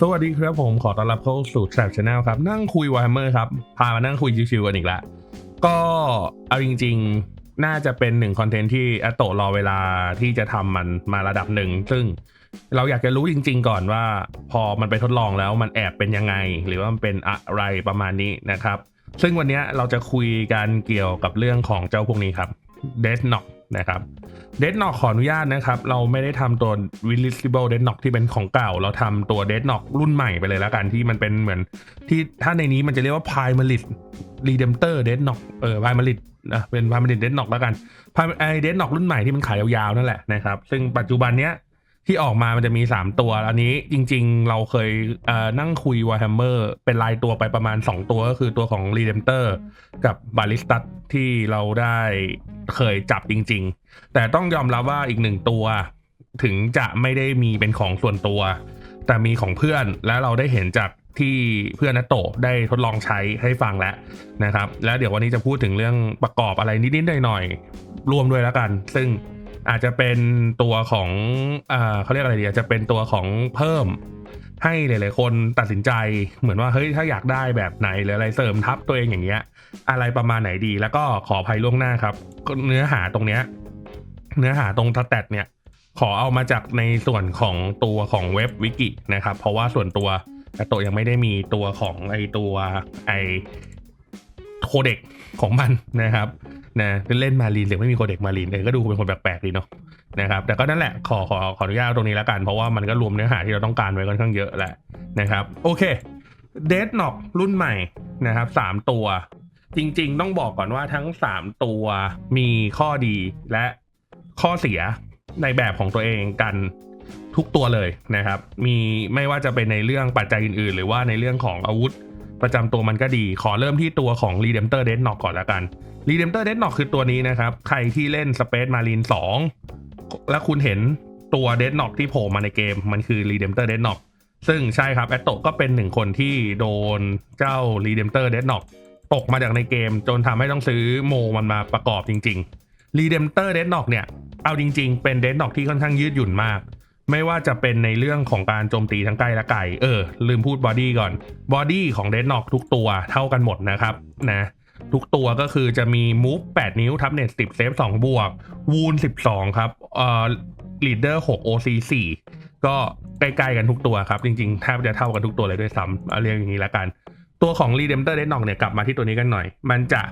สวัสดีครับผมขอต้อนรับเข้าสู่ Trap Channel ครับ นั่งคุยวายเมอร์ครับ พามานั่งคุยชิวๆกันอีกแล้วก็เอาจริงๆ น่าจะเป็นหนึ่งคอนเทนต์ที่อโตรอเวลาที่จะทำมันมาระดับหนึ่ง ซึ่งเราอยากจะรู้จริง ๆ ก่อนว่า พอมันไปทดลองแล้วมันแอบเป็นยังไง หรือว่ามันเป็นอะไรประมาณนี้นะครับ ซึ่งวันนี้เราจะคุยกันเกี่ยวกับเรื่องของเจ้าพวกนี้ครับ Death Knock นะครับเดดน็อกขออนุญาตนะครับ เราไม่ได้ทำตัว Visible Dead Knock ที่เป็นของเก่า เราทำตัว Dead Knock รุ่นใหม่ไปเลยแล้วกันที่มันเป็นเหมือนที่ถ้าในนี้มันจะเรียกว่า primary Redemptor Dead Knock เออ primary นะเป็น primary Dead Knock แล้วกันไอ้ Dead Knock รุ่นใหม่ที่มันขายยาวๆนั่นแหละนะครับ ซึ่งปัจจุบันเนี้ย ที่ออกมามันจะมี 3 ตัว อันนี้จริง ๆ เราเคยเอ่อนั่งคุย Warhammer เป็นรายตัวไปประมาณ 2 ตัวก็คือตัวของ Redemptor กับ Ballistas ที่เราได้เคยจับจริง ๆ แต่ต้องยอมรับว่าอีกหนึ่งตัว ถึงจะไม่ได้มีเป็นของส่วนตัว แต่มีของเพื่อนและเราได้เห็นจากที่เพื่อนนัตโตได้ทดลองใช้ให้ฟังแล้วนะครับ แล้วเดี๋ยววันนี้จะพูดถึงเรื่องประกอบอะไรนิดๆหน่อยๆรวมด้วยแล้วกัน ซึ่ง อาจจะเป็นตัวของเขาเรียกอะไรดีอาจจะเป็นตัวของเพิ่ม ให้หลาย ๆ คนตัดสินใจเหมือนว่าเฮ้ยถ้าอยากได้แบบไหนหรืออะไรเสริมทับตัวเองอย่างเงี้ย อะไรประมาณไหนดี แล้วก็ขออภัยล่วงหน้าครับเนื้อหาตรงเนี้ย เนื้อหาตรงสแตทเนี่ยขอเอามาจากในส่วนของตัวของเว็บวิกินะครับ เพราะว่าส่วนตัวแต่ตัวยังไม่ได้มีตัวของไอตัวไอโคเด็กของมันนะครับ นะเล่นมารีนหรือไม่มีโคเด็กมารีนเออก็ดูเป็นคนแปลกๆดีเนาะนะครับแต่ก็นั่นแหละขอขอขออนุญาตตรงนี้แล้วกัน เพราะว่ามันก็รวมเนื้อหาที่เราต้องการไว้ค่อนข้างเยอะแหละนะครับโอเคเดดน็อกรุ่นใหม่นะครับสามตัว จริง ๆ ต้องบอกก่อนว่าทั้ง3ตัวมีข้อดีและข้อเสียในแบบของตัวเองกันทุกตัวเลยนะครับ มีไม่ว่าจะเป็นในเรื่องปัจจัยอื่นๆ หรือว่าในเรื่องของอาวุธประจำตัวมันก็ดี ขอเริ่มที่ตัวของ Redemptor Dead Knock ก่อนแล้วกัน Redemptor Dead Knock คือตัวนี้นะครับ ใครที่เล่น Space Marine 2แล้วคุณเห็นตัว Dead Knock ที่โผล่มาในเกม มันคือ Redemptor Dead Knock ซึ่งใช่ครับแอตโตก็เป็นหนึ่งคนที่โดนเจ้า Redemptor Dead Knock ตกมาจากในเกม จนทำให้ต้องซื้อโมมันมาประกอบจริงๆ Redemptor Dead Knock เนี่ยเอาจริง ๆ เป็น Dead Knock ที่ค่อนข้างยืดหยุ่นมากไม่ว่าจะเป็นในเรื่องของการโจมตีทั้งใกล้และไกล เออ ลืมพูดบอดี้ก่อน บอดี้ของ Dead Knock ทุกตัวเท่ากันหมดนะครับ นะ ทุกตัวก็คือจะมี move 8นิ้วทับเน็ต10เซฟ2บวก wound 12 ครับเอ่อ leader 6 OC 4ก็ใกล้ๆกันทุกตัวครับ จริงๆแทบจะเท่ากันทุกตัวเลยด้วยซ้ำเอาเรียกอย่างนี้ละกัน ตัวของ Redemptor Dead n o c k เนี่ยกลับมาที่ตัวนี้กันหน่อย มันจะ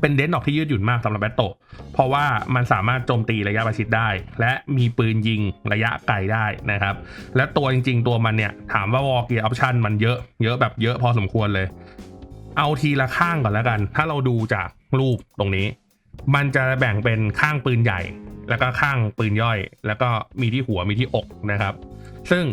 เป็นเดนน็อกที่ยืดหยุ่นมากสำหรับแบตโตะเพราะว่ามันสามารถโจมตีระยะประชิดได้ และมีปืนยิงระยะไกลได้นะครับ และตัวจริง ๆ ตัวมันเนี่ย ถามว่าวอลเกียร์ออปชันมันเยอะ เยอะแบบเยอะพอสมควรเลย เอาทีละข้างก่อนแล้วกัน ถ้าเราดูจากรูปตรงนี้ มันจะแบ่งเป็นข้างปืนใหญ่ แล้วก็ข้างปืนย่อย แล้วก็มีที่หัวมีที่อกนะครับ ซึ่ง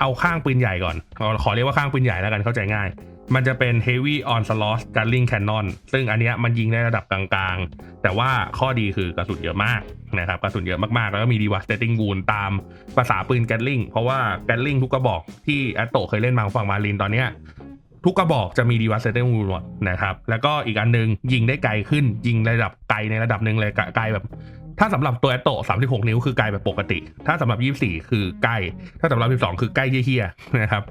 เอาข้างปืนใหญ่ก่อนขอขอเรียกว่าข้างปืนใหญ่แล้วกันเข้าใจง่าย มันจะเป็น Heavy Onslaught Gatling Cannon ซึ่งอันเนี้ยมันยิงในระดับกลางๆ แต่ว่าข้อดีคือกระสุนเยอะมากนะครับกระสุนเยอะมากๆ แล้วก็มี Devastating Wound ตามภาษาปืน Gatling เพราะว่า Gatling ทุกกระบอกที่แอตโตเคยเล่นมาฝั่งมารินตอนเนี้ย ทุกกระบอกจะมี Devastating Wound หมดนะครับแล้วก็อีกอันนึงยิงได้ไกลขึ้นยิงระดับไกลในระดับหนึ่งเลยไกลแบบ ถ้าสำหรับตัวแอตโต36 นิ้วคือไกลแบบปกติ ถ้าสำหรับ 24 คือใกล้ ถ้าสำหรับ 12 คือใกล้เฮี้ยๆนะครับ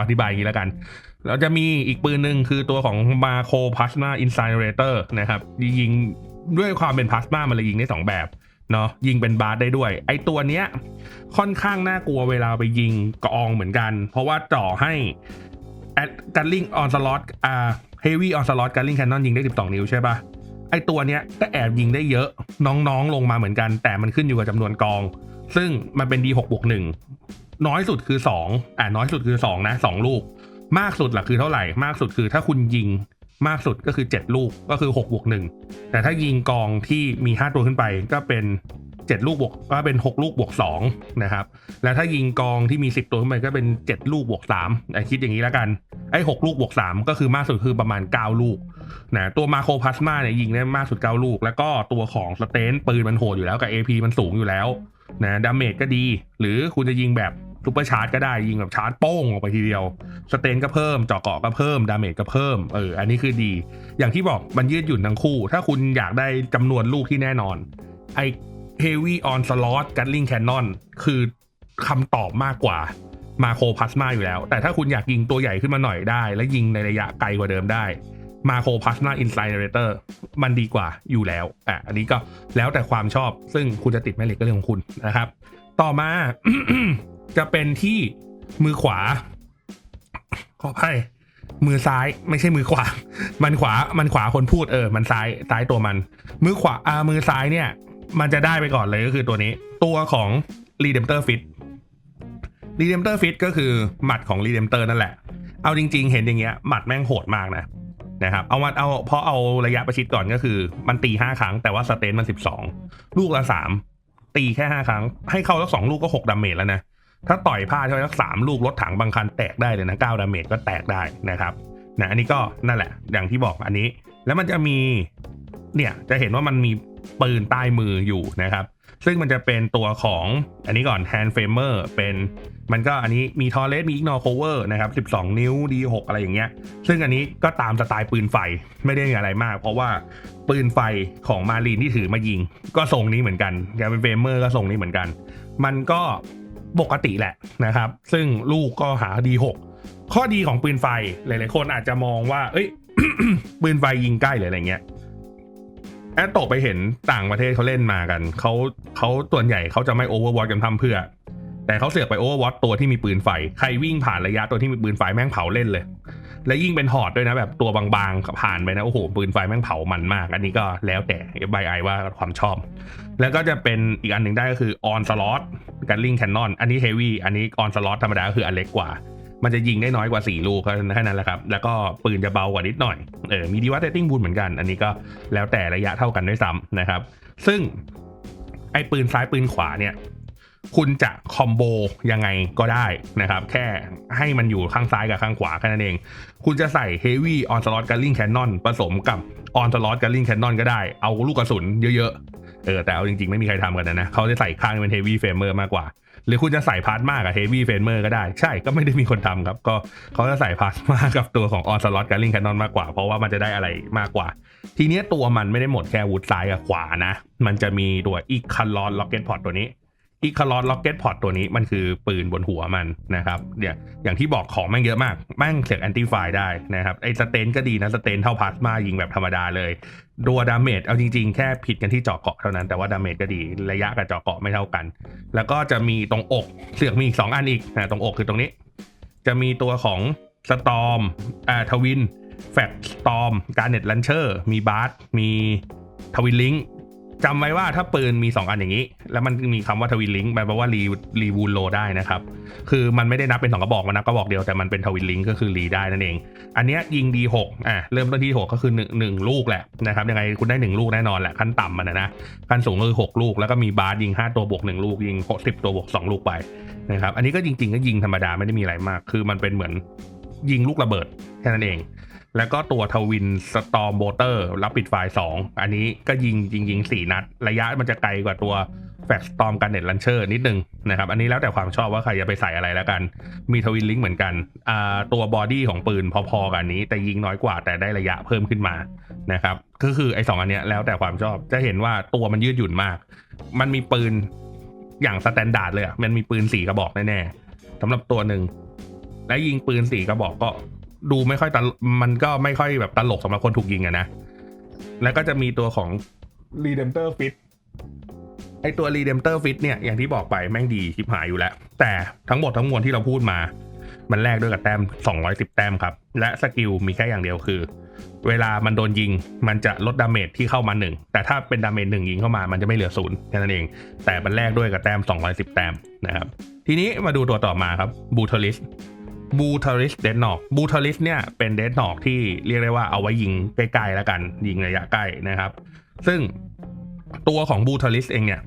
อธิบายอย่างนี้แล้วกันแล้วจะมีอีกปืนหนึ่งคือตัวของ Marco Plasma Incinerator นะครับยิงด้วยความเป็นพลาสมามันเลยยิงได้ 2 แบบเนาะยิงเป็นบาร์ได้ด้วย ไอตัวเนี้ยค่อนข้างน่ากลัวเวลาไปยิงกองเหมือนกัน เพราะว่าจ่อให้ การลิงออนสล็อตอ่าเฮฟวี่ออนสล็อตการลิงแคนนอนยิงได้ 12 นิ้วใช่ปะไอตัวเนี้ยก็แอบยิงได้เยอะน้องๆลงมาเหมือนกัน แต่มันขึ้นอยู่กับจำนวนกอง ซึ่งมันเป็น D6 บวก1น้อยสุดคือ 2 อ่าน้อยสุดคือ 2 นะ 2 ลูก มากสุดหลักคือเท่าไหร่ มากสุดคือถ้าคุณยิงมากสุดก็คือ 7 ลูกก็คือ6บวก1แต่ถ้ายิงกองที่มี 5 ตัวขึ้นไปก็เป็น 7 ลูกบวกก็เป็น 6 ลูกบวก2นะครับ แล้วถ้ายิงกองที่มี 10 ตัวขึ้นไปก็เป็น 7 ลูกบวก3ไอคิดอย่างนี้แล้วกัน ไอ้6ลูกบวก3ก็คือมากสุดคือประมาณ 9 ลูกนะตัวมาโครพลาสมาเนี่ยยิงได้มากสุด 9 ลูก แล้วก็ตัวของสเตนปืนมันโหดอยู่แล้วกับ AP มันสูงอยู่แล้วนะดาเมจก็ดี หรือคุณจะยิงแบบซูเปอร์ชาร์จก็ได้ยิงแบบชาร์จโป้งออกไปทีเดียว สเตนก็เพิ่มเจาะเกาะก็เพิ่ม ดาเมจก็เพิ่มเอออันนี้คือดี อย่างที่บอกมันยืดหยุ่นทั้งคู่ ถ้าคุณอยากได้จำนวนลูกที่แน่นอน ไอ Heavy on Slot Gatling Cannon คือคำตอบมากกว่ามาโครพลาสมาอยู่แล้ว แต่ถ้าคุณอยากยิงตัวใหญ่ขึ้นมาหน่อยได้ และยิงในระยะไกลกว่าเดิมได้มาโครพลาสมาอินไซเรเตอร์มันดีกว่าอยู่แล้วอะอันนี้ก็แล้วแต่ความชอบซึ่งคุณจะติดแม่เหล็กก็เรื่องของคุณนะครับ ต่อมาจะเป็นที่มือขวา ขออภัยมือซ้ายไม่ใช่มือขวา มันขวามันขวาคนพูดเออ มันซ้ายซ้ายตัวมัน มือขวาอ่ามือซ้ายเนี่ย มันจะได้ไปก่อนเลยก็คือตัวนี้ ตัวของ Redemptor Fit Redemptor Fit ก็คือหมัดของ Redemptor นั่นแหละ เอาจริง ๆ เห็นอย่างเงี้ยหมัดแม่งโหดมากนะนะครับเอามาเอาเพราะเอาระยะประชิดก่อนก็คือ มันตีห้าครั้งแต่ว่าสเตนมันสิบสองลูกละสามตีแค่ห้าครั้ง ให้เข้าสักสองลูกก็หกดาเมจแล้วนะถ้าต่อยพลาดเท่านั้นสามลูกรถถังบางคันแตกได้เลยนะเก้าดาเมจก็แตกได้นะครับนะอันนี้ก็นั่นแหละ อย่างที่บอกอันนี้ แล้วมันจะมี เนี่ยจะเห็นว่ามันมีปืนใต้มืออยู่นะครับ ซึ่งมันจะเป็นตัวของอันนี้ก่อน hand framer เป็นมันก็อันนี้มีทอร์เรสมี ignore cover นะครับ 12 นิ้ว D6 อะไรอย่างเงี้ย ซึ่งอันนี้ก็ตามสไตล์ปืนไฟไม่ได้มีอะไรมาก เพราะว่าปืนไฟของมารีนที่ถือมายิง ก็ทรงนี้เหมือนกันแกเป็นเฟมเมอร์ก็ทรงนี้เหมือนกัน มันก็ปกติแหละนะครับ ซึ่งลูกก็หา D6 ข้อดีของปืนไฟหลาย ๆ คนอาจจะมองว่า เอ้ยปืนไฟยิงใกล้หรืออะไรเงี้ย แอดโตไปเห็นต่างประเทศเขาเล่นมากันเขาเขาส่วนใหญ่เขาจะไม่โอเวอร์วอตกันทำเพื่อ แต่เขาเสือกไปโอเวอร์วอตตัวที่มีปืนไฟ ใครวิ่งผ่านระยะตัวที่มีปืนไฟแม่งเผาเล่นเลย และยิ่งเป็นหอดด้วยนะแบบตัวบางๆผ่านไปนะโอ้โหปืนไฟแม่งเผามันมาก อันนี้ก็แล้วแต่ใบไอว่าความชอบ แล้วก็จะเป็นอีกอันหนึ่งได้ก็คือออนสล็อตการลิงแคนนอนอันนี้เฮฟวี่อันนี้ออนสล็อตธรรมดาก็คืออันเล็กกว่า มันจะยิงได้น้อยกว่า 4 ลูกแค่นั้นแหละครับ แล้วก็ปืนจะเบากว่านิดหน่อย เออ มีดีวัตเตติ้งบูนเหมือนกัน อันนี้ก็แล้วแต่ระยะเท่ากันด้วยซ้ำนะครับ ซึ่งไอ้ปืนซ้ายปืนขวาเนี่ย คุณจะคอมโบยังไงก็ได้นะครับ แค่ให้มันอยู่ข้างซ้ายกับข้างขวาแค่นั้นเอง คุณจะใส่ Heavy On Slot Gunning Cannon ผสมกับ On Slot Gunning Cannon ก็ได้ เอาลูกกระสุนเยอะๆ เออ แต่เอาจริงๆ ไม่มีใครทำกันนะนะเขาจะใส่ข้างเป็น Heavy Framer มากกว่า หรือคุณจะใส่พาร์ทมากกับ Heavy Framer ก็ได้ ใช่ก็ไม่ได้มีคนทำครับ ก็เขาจะใส่พาร์ทมากกับตัวของออนสล็อตการลิงแคนนอนมากกว่า เพราะว่ามันจะได้อะไรมากกว่า ทีเนี้ยตัวมันไม่ได้หมดแค่วูดซ้ายกับขวานะ มันจะมีตัวอีกคันลอนล็อกเก็ตพอตตัวนี้ อีคาร์ลล็อกเก็ตพอตตัวนี้มันคือปืนบนหัวมันนะครับเนี่ยอย่างที่บอกของแม่งเยอะมาก แม่งเสียแอนติไฟได้นะครับไอ้สเตนก็ดีนะสเตนเท่าพลาสมายิงแบบธรรมดาเลยดัวดาเมจเอาจริงๆ แค่ผิดกันที่เจาะเกาะเท่านั้นแต่ว่าดาเมจก็ดีระยะกับเจาะเกาะไม่เท่ากัน แล้วก็จะมีตรงอกเสือกมีอีกสองอันอีกนะตรงอกคือตรงนี้ จะมีตัวของสตอมอ่าทวินแฟกสตอมการเน็ตลันเชอร์มีบาร์มีทวินลิง จำไว้ว่าถ้าปืนมี 2 อันอย่างนี้ แล้วมันมีคำว่าทวินลิงก์แปลว่ารีรีวูลโลได้นะครับ คือมันไม่ได้นับเป็น2กระบอกมันนับกระบอกเดียวแต่มันเป็นทวินลิงก์ก็คือรีได้นั่นเอง อันนี้ยิง D6 อะเริ่มต้นที่ 6 ก็คือ 1 1 ลูกแหละนะครับยังไงคุณได้ 1 ลูกแน่นอนแหละขั้นต่ำมันนะขั้นสูงก็คือ6ลูก แล้วก็มีบาร์ยิง 5 ตัวบวก1ลูกยิง10ตัวบวก2ลูกไปนะครับอันนี้ก็จริงๆก็ยิงธรรมดาไม่ได้มีอะไรมาก คือมันเป็นเหมือนยิงลูกระเบิดแค่นั้นเอง แล้วก็ตัวทวินสตอมโบเตอร์รับปิดไฟล์2อันนี้ก็ยิงยิงยิงสี่นัด ระยะมันจะไกลกว่าตัวแฟกสตอมกันเน็ตลันเชอร์นิดนึงนะครับ อันนี้แล้วแต่ความชอบว่าใครจะไปใส่อะไรแล้วกัน มีทวินลิงก์เหมือนกันอ่าตัวบอดี้ของปืนพอๆกันนี้ แต่ยิงน้อยกว่าแต่ได้ระยะเพิ่มขึ้นมานะครับก็คือไอ้สองอันเนี้ยแล้วแต่ความชอบจะเห็นว่าตัวมันยืดหยุ่นมาก มันมีปืนอย่างสแตนดาร์ดเลยอะมันมีปืนสี่กระบอกแน่ๆสำหรับตัวหนึ่งและยิงปืนสี่กระบอกก็ ดูไม่ค่อยตลมันก็ไม่ค่อยแบบตลกสำหรับคนถูกยิงอะนะ แล้วก็จะมีตัวของ Redemptor Fit ไอตัว Redemptor Fit เนี่ยอย่างที่บอกไปแม่งดีชิบหายอยู่แล้ว แต่ทั้งหมดทั้งมวลที่เราพูดมา มันแลกด้วยกับแต้ม 210 แต้มครับ และสกิลมีแค่อย่างเดียวคือ เวลามันโดนยิงมันจะลดดาเมจที่เข้ามาหนึ่งแต่ถ้าเป็นดาเมจหนึ่งยิงเข้ามามันจะไม่เหลือศูนย์แค่นั้นเอง แต่มันแลกด้วยกับแต้ม 210 แต้มนะครับทีนี้มาดูตัวต่อมาครับบูท r ลิส บูทาริสเดนนอกบูทาริสเนี่ยเป็นเดนนอกที่เรียกได้ว่าเอาไว้ยิงใกล้ๆแล้วกันยิงระยะใกล้นะครับ ซึ่งตัวของบูทาริสเองเนี่ย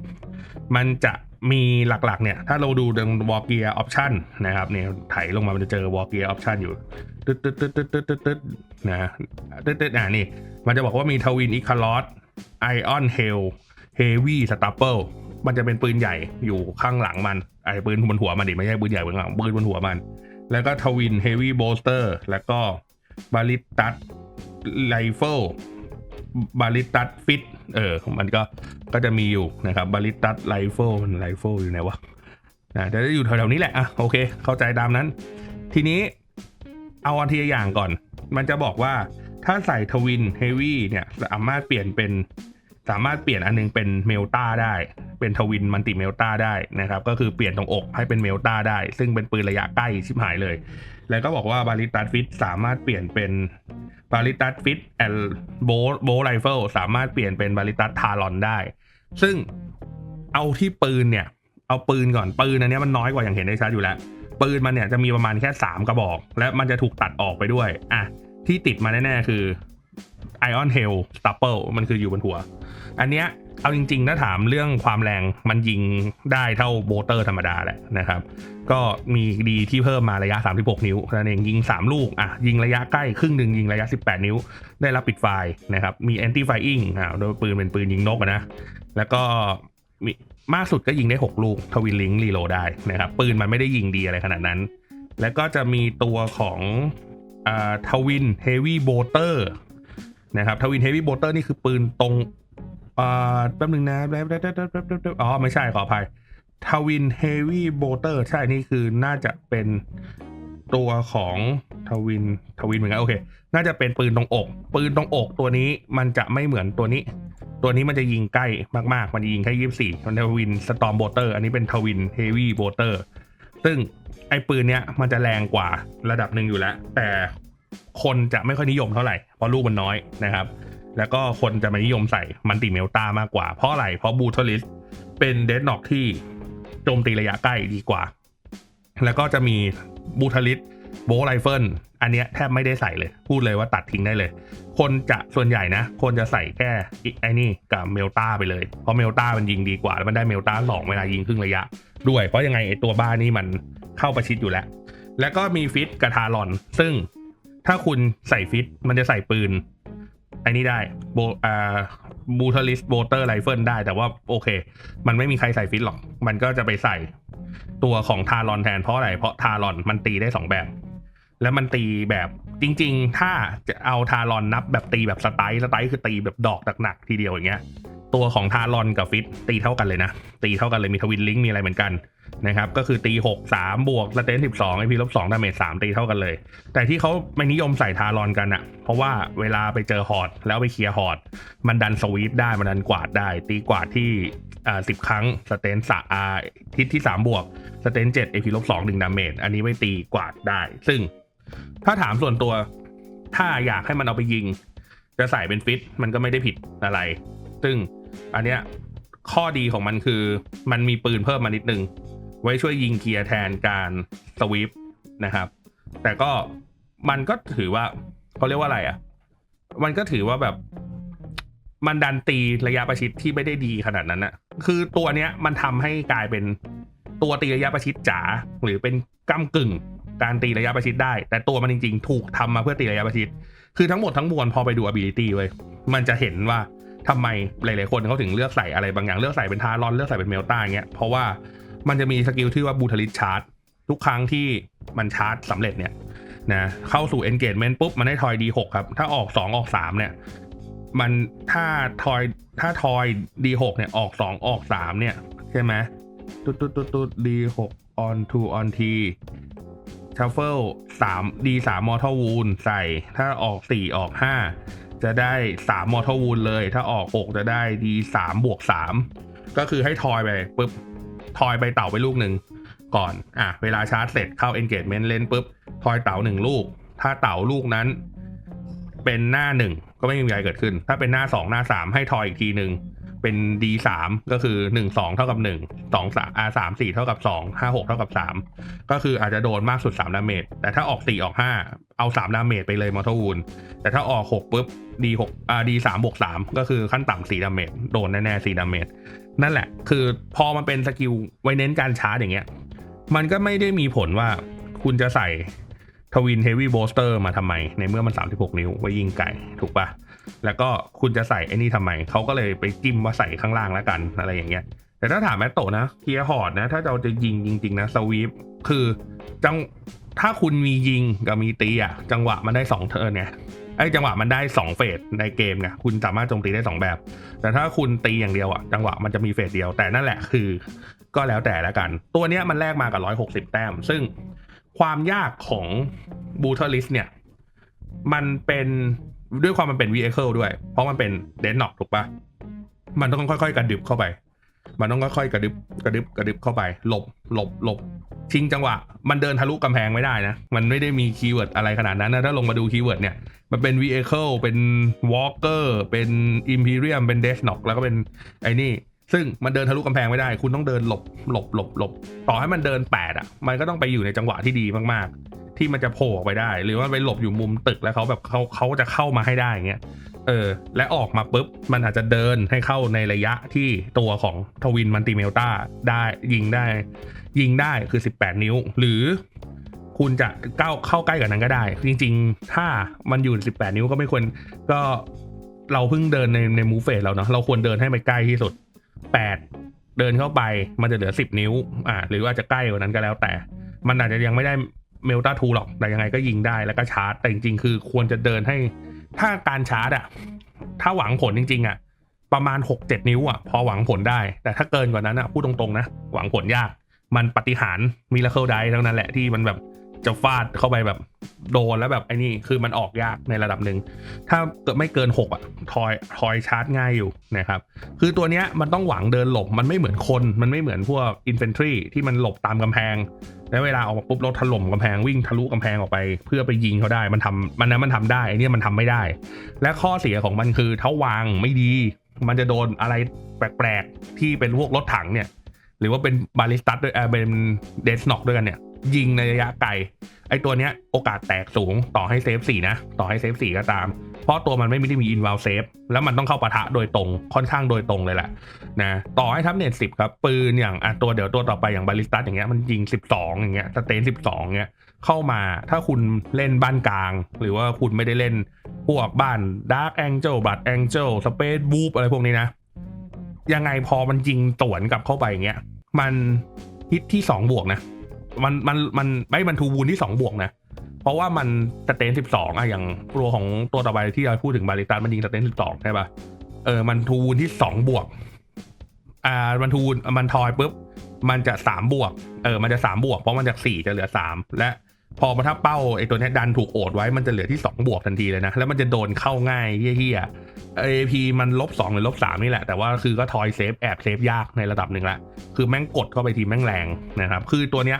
มันจะมีหลักๆเนี่ย ถ้าเราดูตรงวอลเกียออปชันนะครับเนี่ยไถลงมามันจะเจอวอลเกียออปชันอยู่ตึ๊ดตึ๊ดตึ๊ดตึ๊ดตึ๊ดตึ๊ดตึ๊ดนะตึ๊ดตึ๊ดอ่านี่ มันจะบอกว่ามีทวินอิคาร์ลอสไอออนเฮลเฮวี่สตาร์เปิลมันจะเป็นปืนใหญ่อยู่ข้างหลังมันไอ้ปืนบนหัวมันดิไม่ใช่ปืนใหญ่บนหลังปืนบนหัวมัน แล้วก็ทวินเฮฟวี่โบสเตอร์แล้วก็บาลิตัสไรเฟิลบาลิตัสฟิตเออ มันก็ก็จะมีอยู่นะครับบาลิตัสไรเฟิลมันไรเฟิลอยู่ไหนวะนะจะอยู่แถวๆนี้แหละ อะ โอเค เข้าใจตามนั้น ทีนี้เอาอันทีอย่างก่อน มันจะบอกว่าถ้าใส่ทวินเฮฟวี่เนี่ย สามารถเปลี่ยนเป็น สามารถเปลี่ยนอันนึงเป็นเมลตาได้ เป็นทวินมันติเมลตาได้นะครับ ก็คือเปลี่ยนตรงอกให้เป็นเมลตาได้ ซึ่งเป็นปืนระยะใกล้ชิบหายเลย แล้วก็บอกว่าบาริตัสฟิตสามารถเปลี่ยนเป็นบาริตัสฟิตแอนโบโบไรเฟิลสามารถเปลี่ยนเป็นบาริตัสทารอนได้ ซึ่งเอาที่ปืนเนี่ย เอาปืนก่อนปืนอันนี้มันน้อยกว่าอย่างเห็นได้ชัดอยู่แล้ว ปืนมันเนี่ยจะมีประมาณแค่ 3 กระบอก และมันจะถูกตัดออกไปด้วยอะที่ติดมาแน่ๆคือ Ion Hail Stapple มันคืออยู่บนหัว อันเนี้ยเอาจริงๆ ถ้าถามเรื่องความแรงมันยิงได้เท่าโบเตอร์ธรรมดาแหละนะครับ ก็มีดีที่เพิ่มมาระยะ 36 นิ้วนั่นเองยิง 3 ลูกอะยิงระยะใกล้ครึ่งหนึ่งยิงระยะ 18 นิ้ว ได้รับปิดไฟนะครับมี anti firing อ่าโดยปืนเป็นปืนยิงนกนะ แล้วก็มีมากสุดก็ยิงได้ 6 ลูกทวินลิงรีโหลได้นะครับ ปืนมันไม่ได้ยิงดีอะไรขนาดนั้น แล้วก็จะมีตัวของอ่าทวินเฮวี่โบเตอร์ นะครับทวินเฮฟวี่โบเตอร์นี่คือปืนตรงอ่าแป๊บนึงนะแป๊บแป๊บแป๊บแป๊บแป๊บแป๊บอ๋อไม่ใช่ขออภัยทวินเฮฟวี่โบเตอร์ใช่นี่คือน่าจะเป็นตัวของทวินทวินเหมือนกันโอเค น่าจะเป็นปืนตรงอก ปืนตรงอกตัวนี้มันจะไม่เหมือนตัวนี้ ตัวนี้มันจะยิงใกล้มากๆ มันจะยิงแค่ยี่สี่มันทวินสตอมโบเตอร์อันนี้เป็นทวินเฮฟวี่โบเตอร์ซึ่งไอ้ปืนเนี้ยมันจะแรงกว่าระดับหนึ่งอยู่แล้ว แต่ คนจะไม่ค่อยนิยมเท่าไหร่เพราะลูกมันน้อยนะครับ แล้วก็คนจะมานิยมใส่มันติเมลตามากกว่า เพราะอะไร เพราะบูทลิสเป็นเดดน็อกที่โจมตีระยะใกล้ดีกว่า แล้วก็จะมีบูทลิสโบไรเฟิลอันเนี้ยแทบไม่ได้ใส่เลย พูดเลยว่าตัดทิ้งได้เลย คนจะส่วนใหญ่นะ คนจะใส่แค่ไอ้นี่กับเมลตาไปเลย เพราะเมลตามันยิงดีกว่า แล้วมันได้เมลตาสองเวลายิงครึ่งระยะ ด้วย เพราะยังไงไอ้ตัวบ้านี่มันเข้าประชิดอยู่แล้ว แล้วก็มีฟิตกับทารอน ซึ่ง ถ้าคุณใส่ฟิตมันจะใส่ปืนไอ้นี่ได้โบอ่าบูทลิสโบเตอร์ไรเฟิลได้ แต่ว่าโอเค มันไม่มีใครใส่ฟิตหรอก มันก็จะไปใส่ตัวของทารอนแทนเพราะอะไร เพราะทารอนมันตีได้สองแบบ แล้วมันตีแบบจริง ๆ ถ้าจะเอาทารอนนับแบบตีแบบสไตล์สไตล์คือตีแบบดอกหนักๆทีเดียวอย่างเงี้ย ตัวของทารอนกับฟิตตีเท่ากันเลยนะ ตีเท่ากันเลยมีทวินลิงก์มีอะไรเหมือนกันนะครับ ก็คือตี6 3บวกสเตน12ไอพีลบ2ดาเมจ3ตีเท่ากันเลย แต่ที่เขาไม่นิยมใส่ทารอนกันอะเพราะว่าเวลาไปเจอฮอร์ดแล้วไปเคลียร์ฮอร์ดมันดันสวีปได้มันดันกวาดได้ ตีกวาดที่อ่าสิบครั้งสเตนสะอาทิศที่3บวกสเตน7เอพีลบ2 1ดาเมจอันนี้ไม่ตีกวาดได้ ซึ่งถ้าถามส่วนตัวถ้าอยากให้มันเอาไปยิง จะใส่เป็นฟิตมันก็ไม่ได้ผิดอะไร ซึ่ง อันเนี้ยข้อดีของมันคือมันมีปืนเพิ่มมานิดนึง ไว้ช่วยยิงเกียร์แทนการสวีปนะครับ แต่ก็มันก็ถือว่าเขาเรียกว่าอะไรอะ่ะ มันก็ถือว่าแบบมันดันตีระยะประชิดที่ไม่ได้ดีขนาดนั้นอะคือตัวเนี้ยมันทำให้กลายเป็นตัวตีระยะประชิดจ๋าหรือเป็นก้ากึ่งการตีระยะประชิดได้ แต่ตัวมันจริงๆ ถูกทำมาเพื่อตีระยะประชิด คือทั้งหมดทั้งมวลพอไปดู ability เว้ยมันจะเห็นว่า ทำไมหลาย ๆ คนเขาถึงเลือกใส่อะไรบางอย่างเลือกใส่เป็นทารอนเลือกใส่เป็นเมลต้าเงี้ยเพราะว่ามันจะมีสกิลที่ว่าบูทลิสชาร์จทุกครั้งที่มันชาร์จสำเร็จเนี่ยนะเข้าสู่ engagement ปุ๊บ มันได้ทอย D6 ครับ ถ้าออก 2 ออก 3 เนี่ย มันถ้าทอยถ้าทอย D6 เนี่ยออก 2 ออก 3 เนี่ย ใช่ไหมตุ๊ดตุ๊ดตุ๊ดตุ๊ด D6 on to on T ชัฟเฟิลสามดีสามมอเทอร์วูนใส่ถ้าออกสี่ออกห้า จะได้สามมอเทอร์วูนเลย ถ้าออกหกจะได้ดีสามบวกสามก็คือให้ทอยไปปุ๊บทอยไปเต่าไปลูกหนึ่งก่อน อะ เวลาชาร์จเสร็จเข้า engagement เล่นปุ๊บ ทอยเต่าหนึ่งลูก ถ้าเต่าลูกนั้น เป็นหน้าหนึ่งก็ไม่มีอะไรเกิดขึ้น ถ้าเป็นหน้าสองหน้าสามให้ทอยอีกทีหนึ่ง เป็น D สามก็คือหนึ่งสองเท่ากับหนึ่งสองสามอ่าสามสี่เท่ากับสองห้าหกเท่ากับสามก็คืออาจจะโดนมากสุดสามดาเมจแต่ถ้าออกสี่ออกห้าเอาสามดาเมจไปเลยมอเตอร์วูนแต่ถ้าออกหกปุ๊บ D หกอ่า D สามบวกสามก็คือขั้นต่ำสี่ดาเมจโดนแน่ๆสี่ดาเมจนั่นแหละ คือพอมันเป็นสกิลไว้เน้นการชาร์จอย่างเงี้ย มันก็ไม่ได้มีผลว่าคุณจะใส่ทวินเฮฟวี่โบสเตอร์มาทำไม ในเมื่อมัน 36 นิ้วไว้ยิงไก่ ถูกปะ แล้วก็คุณจะใส่ไอ้นี่ทำไม เขาก็เลยไปจิ้มว่าใส่ข้างล่างแล้วกันอะไรอย่างเงี้ย แต่ถ้าถามแมตโตนะเทียร์ฮอดนะ ถ้าเราจะยิงจริง ๆ นะสวีปคือจังถ้าคุณมียิงกับมีตีอะจังหวะมันได้2เทิร์นไงไอ้จังหวะมันได้2เฟสในเกมไงคุณสามารถโจมตีได้ 2 แบบ แต่ถ้าคุณตีอย่างเดียวอะจังหวะมันจะมีเฟสเดียวแต่นั่นแหละคือ ก็แล้วแต่ละกัน ตัวเนี้ยมันแลกมากับ 160 แต้ม ซึ่งความยากของบูเทอร์ลิสเนี่ย มันเป็น ด้วยความมันเป็น vehicle ด้วย เพราะมันเป็นเดนน็อกถูกปะมันต้องค่อย ๆ กระดึบเข้าไป มันต้องค่อยๆกระดึบกระดึบกระดึบเข้าไป หลบหลบหลบชิงจังหวะ มันเดินทะลุกำแพงไม่ได้นะ มันไม่ได้มีคีย์เวิร์ดอะไรขนาดนั้นนะ ถ้าลงมาดูคีย์เวิร์ดเนี่ย มันเป็น vehicle เป็น walker เป็น imperium เป็น death knock แล้วก็เป็นไอ้นี่ ซึ่งมันเดินทะลุกำแพงไม่ได้ คุณต้องเดินหลบหลบหลบหลบต่อให้มันเดินแปดอะ มันก็ต้องไปอยู่ในจังหวะที่ดีมากๆ ที่มันจะโผล่ออกไปได้ หรือว่าไปหลบอยู่มุมตึกแล้วเขาแบบเขาเขาจะเข้ามาให้ได้อย่างเงี้ยเออ และออกมาปุ๊บ มันอาจจะเดินให้เข้าในระยะที่ตัวของทวินมันติเมลตาได้ยิงได้ ยิงได้คือ 18 นิ้ว หรือคุณจะก้าวเข้าใกล้กับนั้นก็ได้ จริง ๆ ถ้ามันอยู่ 18 นิ้วก็ไม่ควรก็เราเพิ่งเดินในในมูฟเฟสเราเนาะเราควรเดินให้ไปใกล้ที่สุด 8 เดินเข้าไปมันจะเหลือ 10 นิ้ว อ่าหรือว่าจะใกล้กว่านั้นก็แล้วแต่ มันอาจจะยังไม่ได้เมลตาทูหรอก แต่ยังไงก็ยิงได้แล้วก็ชาร์จ แต่จริงๆ คือควรจะเดินให้ ถ้าการชาร์จอะถ้าหวังผลจริง ๆอะประมาณ 6-7 นิ้วอะพอหวังผลได้ แต่ถ้าเกินกว่านั้นอะพูดตรงๆนะ หวังผลยาก มันปฏิหารมีละเคิลไดทั้งนั้นแหละที่มันแบบ จะฟาดเข้าไปแบบโดนแล้วแบบไอ้นี่คือมันออกยากในระดับหนึ่ง ถ้าเกิดไม่เกิน 6 อะ ทอยทอยชาร์จง่ายอยู่นะครับ คือตัวเนี้ยมันต้องหวังเดินหลบ มันไม่เหมือนคน มันไม่เหมือนพวกอินเฟนทรีที่มันหลบตามกำแพง แล้วเวลาออกมาปุ๊บรถถล่มกำแพงวิ่งทะลุกำแพงออกไป เพื่อไปยิงเขาได้ มันทำมันนั้นมันทำได้ไอ้เนี่ยมันทำไม่ได้ และข้อเสียของมันคือถ้าวางไม่ดี มันจะโดนอะไรแปลกๆที่เป็นพวกรถถังเนี่ย หรือว่าเป็นบาลิสตัสด้วยเออเป็นเดสน็อกด้วยกันเนี่ย ยิงในระยะไกลไอตัวเนี้ยโอกาสแตกสูงต่อให้เซฟสี่นะ ต่อให้เซฟสี่ก็ตาม เพราะตัวมันไม่ได้มีอินว l ลเซฟแล้วมันต้องเข้าปะทะโดยตรงค่อนข้างโดยตรงเลยแหละนะต่อให้ทับเน็ตสิบครับ ปืนอย่างอะตัวเดี๋ยวตัวต่อไปอย่างบาลิสตัสอย่างเงี้ยมันยิง12อย่างเงี้ยสเตน12เงี้ยเข้ามาถ้าคุณเล่นบ้านกลาง หรือว่าคุณไม่ได้เล่นพวกบ้านดาร์กแองเจิลบัตแองเจิลสเปซบูปอะไรพวกนี้นะยังไงพอมันยิงสวนกลับเข้าไปอย่างเงี้ยมันฮิตที่2บวกนะ มันมันมันไม่มันทูวูนที่2บวกนะ เพราะว่ามันสเตนสิบสองอะอย่างตัวของตัวต่อไปที่เราพูดถึงบาริตันมันยิงสเตนสิบสองใช่ปะเออมันทูวูนที่สองบวก อ่ามันทูวูนมันทอยปุ๊บมันจะสามบวก เออ มันจะสามบวก เพราะมันจากสี่จะเหลือสามและพอมาถ้าเป้าไอ้ตัวเนี้ยดันถูกโอดไว้มันจะเหลือที่สองบวกทันทีเลยนะ แล้วมันจะโดนเข้าง่ายเฮี้ยๆ AP มันลบสองหรือลบสามนี่แหละ แต่ว่าคือก็ทอยเซฟแอบเซฟยากในระดับหนึ่งละ คือแม่งกดเข้าไปทีแม่งแรงนะครับ คือตัวเนี้ย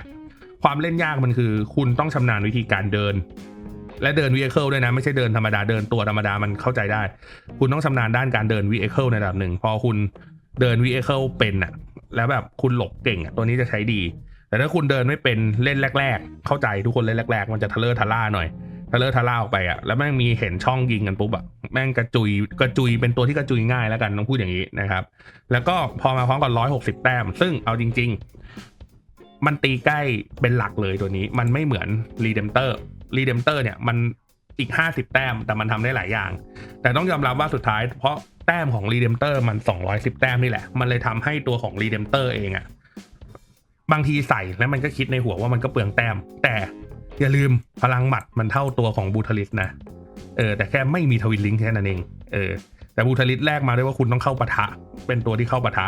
ความเล่นยากมันคือ คุณต้องชำนาญวิธีการเดิน และเดิน vehicle ด้วยนะ ไม่ใช่เดินธรรมดาเดินตัวธรรมดามันเข้าใจได้ คุณต้องชำนาญด้านการเดิน vehicle ในระดับหนึ่งพอคุณเดิน vehicle เป็นอะแล้วแบบคุณหลบเก่งอะตัวนี้จะใช้ดี แต่ถ้าคุณเดินไม่เป็นเล่นแรก ๆ เข้าใจทุกคนเล่นแรก ๆ มันจะทะเลอะทะล่าหน่อยทะเลอะทะล่าออกไปอะแล้วแม่งมีเห็นช่องยิงกันปุ๊บอะแม่งกระจุยกระจุยเป็นตัวที่กระจุยง่ายแล้วกันต้องพูดอย่างนี้นะครับ แล้วก็พอมาพร้อมกับ160แต้ม ซึ่งเอาจริง มันตีใกล้เป็นหลักเลยตัวนี้ มันไม่เหมือน Redemptor Redemptor เนี่ยมันอีก 50 แต้มแต่มันทำได้หลายอย่าง แต่ต้องยอมรับว่าสุดท้าย เพราะแต้มของ Redemptor มัน 210 แต้มนี่แหละ มันเลยทำให้ตัวของ Redemptor เองอะบางทีใส่แล้วมันก็คิดในหัวว่ามันก็เปลืองแต้ม แต่อย่าลืมพลังหมัดมันเท่าตัวของบูทาริสนะเออแต่แค่ไม่มีทวินลิงแค่นั้นเองเออแต่บูทาริสแรกมาด้วยว่าคุณต้องเข้าปะทะ เป็นตัวที่เข้าปะทะ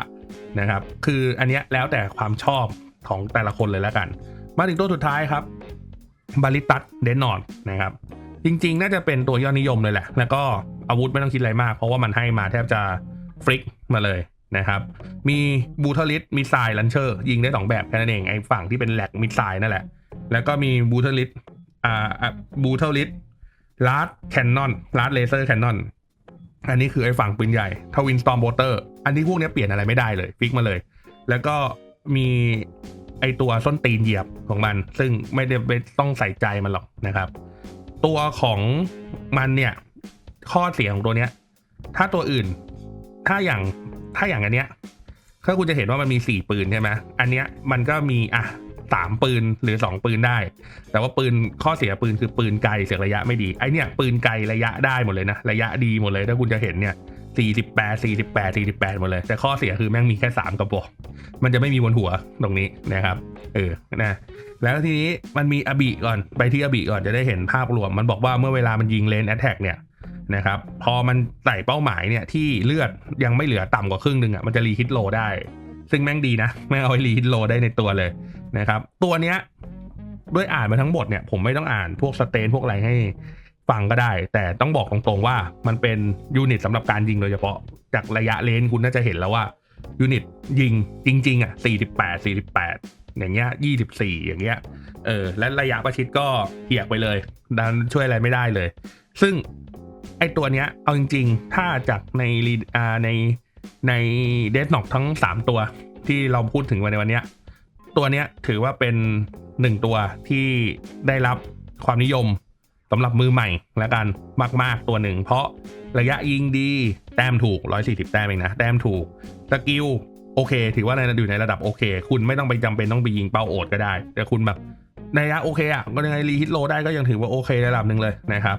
นะครับ คืออันเนี้ยแล้วแต่ความชอบ ของแต่ละคนเลยแล้วกัน มาถึงตัวสุดท้ายครับบาลิตัสเดนนอนนะครับ จริงๆ น่าจะเป็นตัวยอดนิยมเลยแหละ แล้วก็อาวุธไม่ต้องคิดอะไรมาก เพราะว่ามันให้มาแทบจะฟลิกมาเลยนะครับ มีบูทาริสมีไซลันเชอร์ยิงได้สองแบบแค่นั้นเองไอ้ฝั่งที่เป็นแหลกมิดไซนั่นแหละ แล้วก็มีบูทาริสอ่าบูทาริสลาร์ดแคนนอนลาร์ดเลเซอร์แคนนอนอันนี้คือไอ้ฝั่งปืนใหญ่ทวินสตอมโบเตอร์ อันนี้พวกนี้เปลี่ยนอะไรไม่ได้เลยฟิกมาเลย แล้วก็มี ไอตัวส้นตีนเหยียบของมัน ซึ่งไม่ได้ไม่ต้องใส่ใจมันหรอกนะครับ ตัวของมันเนี่ย ข้อเสียของตัวเนี้ย ถ้าตัวอื่น ถ้าอย่างถ้าอย่างอันเนี้ยถ้าคุณจะเห็นว่ามันมีสี่ปืนใช่ไหมอันเนี้ยมันก็มีอะสามปืนหรือสองปืนได้ แต่ว่าปืนข้อเสียปืนคือปืนไกลเสียระยะไม่ดีไอเนี่ยปืนไกลระยะได้หมดเลยนะ ระยะดีหมดเลยถ้าคุณจะเห็นเนี่ย สี่สิบแปดสี่สิบแปดสี่สิบแปดหมดเลย แต่ข้อเสียคือแม่งมีแค่สามกระบอกมันจะไม่มีบนหัวตรงนี้นะครับ เออนะแล้วทีนี้มันมีอบิก่อนไปที่อบิก่อนจะได้เห็นภาพรวม มันบอกว่าเมื่อเวลามันยิงเลนแอตแทกเนี่ยนะครับพอมันใส่เป้าหมายเนี่ยที่เลือดยังไม่เหลือต่ำกว่าครึ่งหนึ่งอะมันจะรีฮิตโลได้ ซึ่งแม่งดีนะ แม่งเอาไว้รีฮิตโลได้ในตัวเลยนะครับ ตัวเนี้ยด้วยอ่านมาทั้งหมดเนี่ยผมไม่ต้องอ่านพวกสเตนพวกอะไรให้ ฟังก็ได้ แต่ต้องบอกตรงๆว่ามันเป็นยูนิตสำหรับการยิงโดยเฉพาะจากระยะเลนคุณน่าจะเห็นแล้วว่ายูนิตยิงจริง ๆ อะ 48 48 อย่างเงี้ย 24 อย่างเงี้ย เออ และระยะประชิดก็เกียกไปเลยดันช่วยอะไรไม่ได้เลย ซึ่งไอตัวเนี้ย เอาจริง ๆ ถ้าจากในรีอ่าในในเดสน็อกทั้ง 3 ตัวที่เราพูดถึงวันในวันเนี้ย ตัวเนี้ยถือว่าเป็นหนึ่งตัวที่ได้รับความนิยมำหรับมือใหม่แล้วกันมาก ๆ ตัวหนึ่ง เพราะระยะยิงดี แต้มถูก 140 แต้มเองนะ แต้มถูก สกิลโอเค ถือว่าในอยู่ในระดับโอเค คุณไม่ต้องไปจำเป็นต้องไปยิงเป้าโอดก็ได้ แต่คุณแบบในระยะโอเคอะก็ยังไงรีฮิตโลได้ก็ยังถือว่าโอเคระดับหนึ่งเลยนะครับ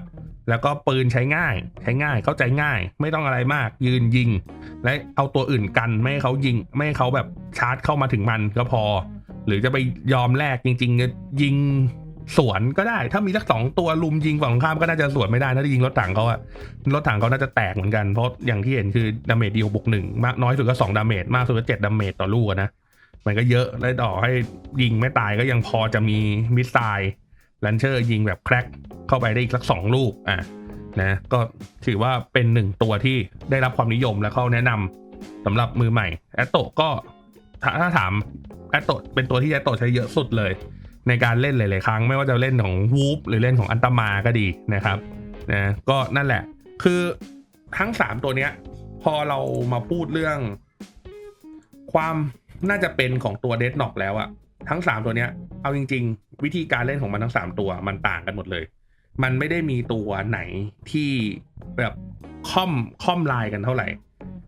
แล้วก็ปืนใช้ง่าย ใช้ง่ายเข้าใจง่าย ไม่ต้องอะไรมาก ยืนยิง และเอาตัวอื่นกันไม่ให้เขายิง ไม่ให้เขาแบบชาร์จเข้ามาถึงมันก็พอ หรือจะไปยอมแลกจริงๆจะยิง สวนก็ได้ ถ้ามีสักสองตัวลุมยิงฝั่งตรงข้ามก็น่าจะสวนไม่ได้น่าจะยิงรถถังเขาอะรถถังเขาน่าจะแตกเหมือนกันเพราะอย่างที่เห็นคือดาเมจเดียวบวกหนึ่งมากน้อยสุดก็สองดาเมจมากสุดก็เจ็ดดาเมจต่อลูกนะมันก็เยอะแล้วต่อให้ยิงไม่ตายก็ยังพอจะมีมิสไซล์ลันเชอร์ยิงแบบแครกเข้าไปได้อีกสักสองลูกอะนะก็ถือว่าเป็นหนึ่งตัวที่ได้รับความนิยมและเขาแนะนำสำหรับมือใหม่แอตโตก็ถ้าถามแอตโตเป็นตัวที่แอตโตใช้เยอะสุดเลย ในการเล่นหลาย ๆ ครั้ง ไม่ว่าจะเล่นของวูฟหรือเล่นของอันตมาก็ดีนะครับนะก็นั่นแหละ คือทั้งสามตัวเนี้ย พอเรามาพูดเรื่อง ความน่าจะเป็นของตัวเด d น็อกแล้วอะทั้งสามตัวเนี้ย เอาจริง ๆ วิธีการเล่นของมันทั้งสามตัวมันต่างกันหมดเลย มันไม่ได้มีตัวไหนที่แบบค่อมค่อมลายกันเท่าไหร่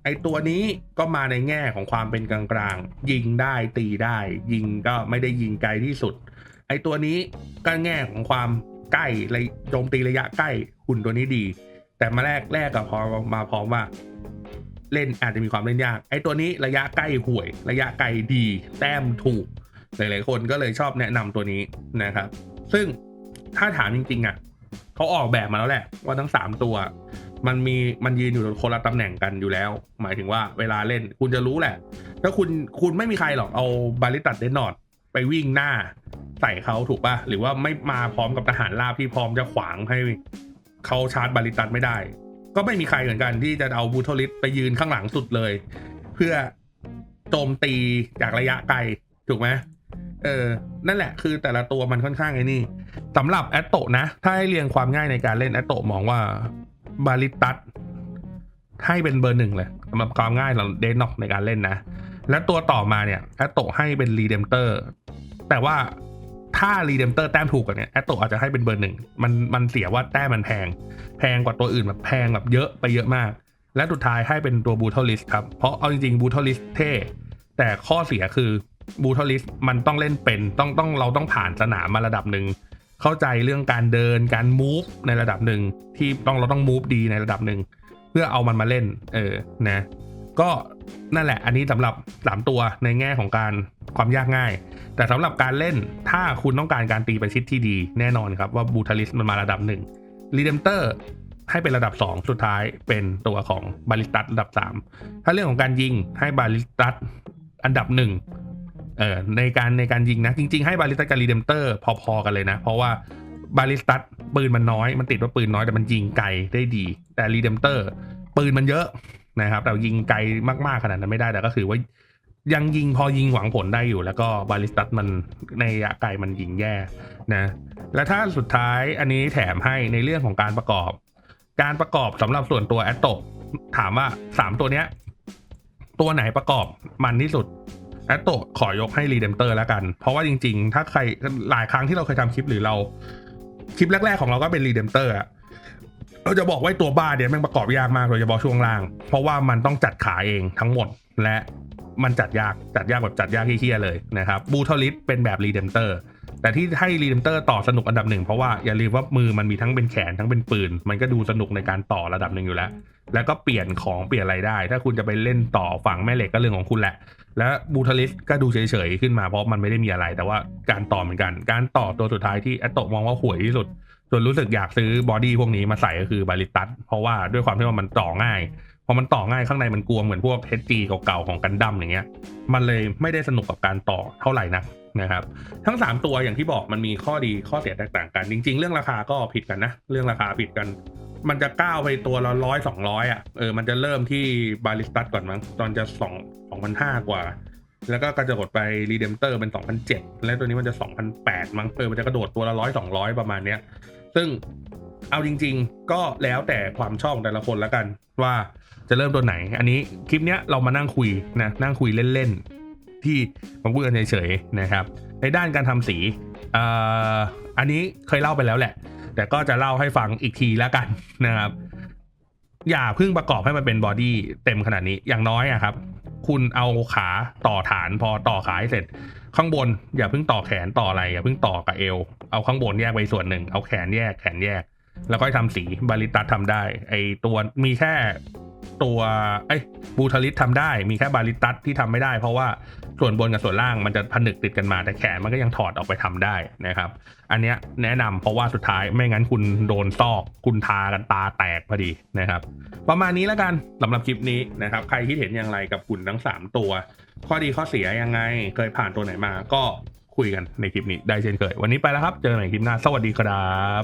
ไอตัวนี้ก็มาในแง่ของความเป็นกลางๆ ยิงได้ตีได้ ยิงก็ไม่ได้ยิงไกลที่สุด ไอตัวนี้ก็แง่ของความใกล้ระโจมตีระยะใกล้หุ่นตัวนี้ดี แต่มาแรกแรกกับพอมาพร้อมว่า เล่นอาจจะมีความเล่นยาก ไอตัวนี้ระยะใกล้ห่วย ระยะไกลดี แต้มถูก หลาย ๆ คนก็เลยชอบแนะนำตัวนี้นะครับ ซึ่งถ้าถามจริง ๆอะเขาออกแบบมาแล้วแหละ ว่าทั้ง 3 ตัว มันมีมันยืนอยู่คนละตำแหน่งกันอยู่แล้ว หมายถึงว่าเวลาเล่นคุณจะรู้แหละ ถ้าคุณคุณไม่มีใครหรอกเอาบาลิตัดเดนนอด ไปวิ่งหน้าใส่เขาถูกป่ะ หรือว่าไม่มาพร้อมกับทหารราบที่พร้อมจะขวางให้เขาชาร์จบาลิตัดไม่ได้ ก็ไม่มีใครเหมือนกันที่จะเอาบูโทลิสไปยืนข้างหลังสุดเลย เพื่อโจมตีจากระยะไกลถูกไหมเออ นั่นแหละคือแต่ละตัวมันค่อนข้างไอ้นี่สำหรับแอตโตนะ ถ้าให้เรียงความง่ายในการเล่นแอตโตมองว่าบาลิตัสให้เป็นเบอร์หนึ่งเลยสำหรับความง่ายของเดนน็อกในการเล่นนะ และตัวต่อมาเนี่ยแอตโตให้เป็นรีเดมเตอร์แต่ว่าถ้ารีเดมเตอร์แต้มถูกกว่าเนี่ยแอตโตอาจจะให้เป็นเบอร์หนึ่งมันมันเสียว่าแต้มมันแพง แพงกว่าตัวอื่นแบบแพงแบบเยอะไปเยอะมาก และสุดท้ายให้เป็นตัวบูทอลิสครับ เพราะเอาจริงๆบูทอลิสเท่แต่ข้อเสียคือบูทอลิสมันต้องเล่นเป็นต้องต้องเราต้องผ่านสนามมาระดับหนึ่ง เข้าใจเรื่องการเดินการมูฟในระดับหนึ่งที่ต้องเราต้องมูฟดีในระดับหนึ่ง เพื่อเอามันมาเล่น เออนะ ก็นั่นแหละ อันนี้สำหรับ 3 ตัวในแง่ของการความยากง่าย แต่สำหรับการเล่นถ้าคุณต้องการการตีไปชิดที่ดีแน่นอนครับว่าบูทาลิสมันมาระดับหนึ่งรีเดมเตอร์ให้เป็นระดับ 2 สุดท้ายเป็นตัวของบาลิตัสระดับ 3 ถ้าเรื่องของการยิงให้บาลิตัสอันดับหนึ่งเอ่อในการในการยิงนะ จริง ๆ ให้บาลิสตัสกับรีเดมเตอร์พอๆกันเลยนะ เพราะว่าบาลิสตัสปืนมันน้อย มันติดว่าปืนน้อยแต่มันยิงไกลได้ดี แต่รีเดมเตอร์ปืนมันเยอะ นะครับแต่ยิงไกลมากๆขนาดนั้นไม่ได้แต่ก็คือว่ายังยิงพอยิงหวังผลได้อยู่ แล้วก็บาลิสตัสมันในระยะไกลมันยิงแย่นะและถ้าสุดท้ายอันนี้แถมให้ในเรื่องของการประกอบ การประกอบสำหรับส่วนตัวแอตโตถามว่า3ตัวเนี้ย ตัวไหนประกอบมันที่สุดแอตโตขอยกให้รีเดมเตอร์แล้วกัน เพราะว่าจริง ๆ ถ้าใครหลายครั้งที่เราเคยทำคลิปหรือเรา คลิปแรก ๆ ของเราก็เป็นรีเดมเตอร์อะ เราจะบอกว่าไอ้ตัวบ้าเนี่ยแม่งประกอบยากมากโดยเฉพาะช่วงล่าง เพราะว่ามันต้องจัดขาเองทั้งหมดและมันจัดยากจัดยากแบบจัดยากเฮี้ยเลยนะครับบูทอลิสเป็นแบบรีเดมเตอร์แต่ที่ให้รีเดมเตอร์ต่อสนุกอันดับหนึ่งเพราะว่าอย่าลืมว่ามือมันมีทั้งเป็นแขนทั้งเป็นปืน มันก็ดูสนุกในการต่อระดับหนึ่งอยู่แล้ว แล้วก็เปลี่ยนของเปลี่ยนอะไรได้ ถ้าคุณจะไปเล่นต่อฝั่งแม่เหล็กก็เรื่องของคุณแหละ และบูทาลิสก็ดูเฉยๆขึ้นมาเพราะมันไม่ได้มีอะไร แต่ว่าการต่อเหมือนกัน การต่อตัวสุดท้ายที่แอตโตมองว่าห่วยที่สุด ส่วนรู้สึกอยากซื้อบอดี้พวกนี้มาใส่ก็คือบาลิตัสเพราะว่าด้วยความที่ว่ามันต่อง่ายพอมันต่อง่ายข้างในมันกลวงเหมือนพวก HG เก่าๆของกันดั้มอย่างเงี้ย มันเลยไม่ได้สนุกกับการต่อเท่าไหร่นักนะครับ ทั้ง 3 ตัวอย่างที่บอกมันมีข้อดีข้อเสียแตกต่างกัน จริง ๆ เรื่องราคาก็ผิดกันนะ เรื่องราคาผิดกัน มันจะก้าวไปตัวละร้อยสองร้อยอะเออมันจะเริ่มที่บาลิสตัสก่อนมั้งตอนจะสองสองพันห้ากว่า แล้วก็กระโดดไปรีเดมเตอร์เป็น2007แล้วตัวนี้มันจะ2008มั้งเออมันจะกระโดดตัวละร้อยสองร้อยประมาณเนี้ย ซึ่งเอาจริง ๆ ก็แล้วแต่ความชอบของแต่ละคนแล้วกัน ว่าจะเริ่มตัวไหน อันนี้คลิปเนี้ยเรามานั่งคุยนะนั่งคุยเล่นๆ ที่มาพูดกันเฉยๆนะครับ ในด้านการทำสีอ่ออันนี้เคยเล่าไปแล้วแหละ แต่ก็จะเล่าให้ฟังอีกทีแล้วกันนะครับ อย่าเพิ่งประกอบให้มันเป็นบอดี้เต็มขนาดนี้อย่างน้อยอะครับ คุณเอาขาต่อฐานพอต่อขาให้เสร็จ ข้างบนอย่าเพิ่งต่อแขนต่ออะไรอย่าเพิ่งต่อกับเอว เอาข้างบนแยกไปส่วนหนึ่ง เอาแขนแยกแขนแยก แล้วก็ทำสีบาริตัสทำได้ ไอตัวมีแค่ตัวไอ้บูทาริสทำได้ มีแค่บาริตัสที่ทำไม่ได้ เพราะว่าส่วนบนกับส่วนล่างมันจะผนึกติดกันมา แต่แขนมันก็ยังถอดออกไปทำได้นะครับ อันเนี้ยแนะนำเพราะว่าสุดท้ายไม่งั้นคุณโดนซอกคุณทากันตาแตกพอดีนะครับ ประมาณนี้แล้วกันสำหรับคลิปนี้นะครับ ใครคิดเห็นอย่างไรกับหุ่นทั้ง 3 ตัว ข้อดีข้อเสียยังไง เคยผ่านตัวไหนมาก็คุยกันในคลิปนี้ได้เช่นเคย วันนี้ไปแล้วครับ เจอกันใหม่คลิปหน้า สวัสดีครับ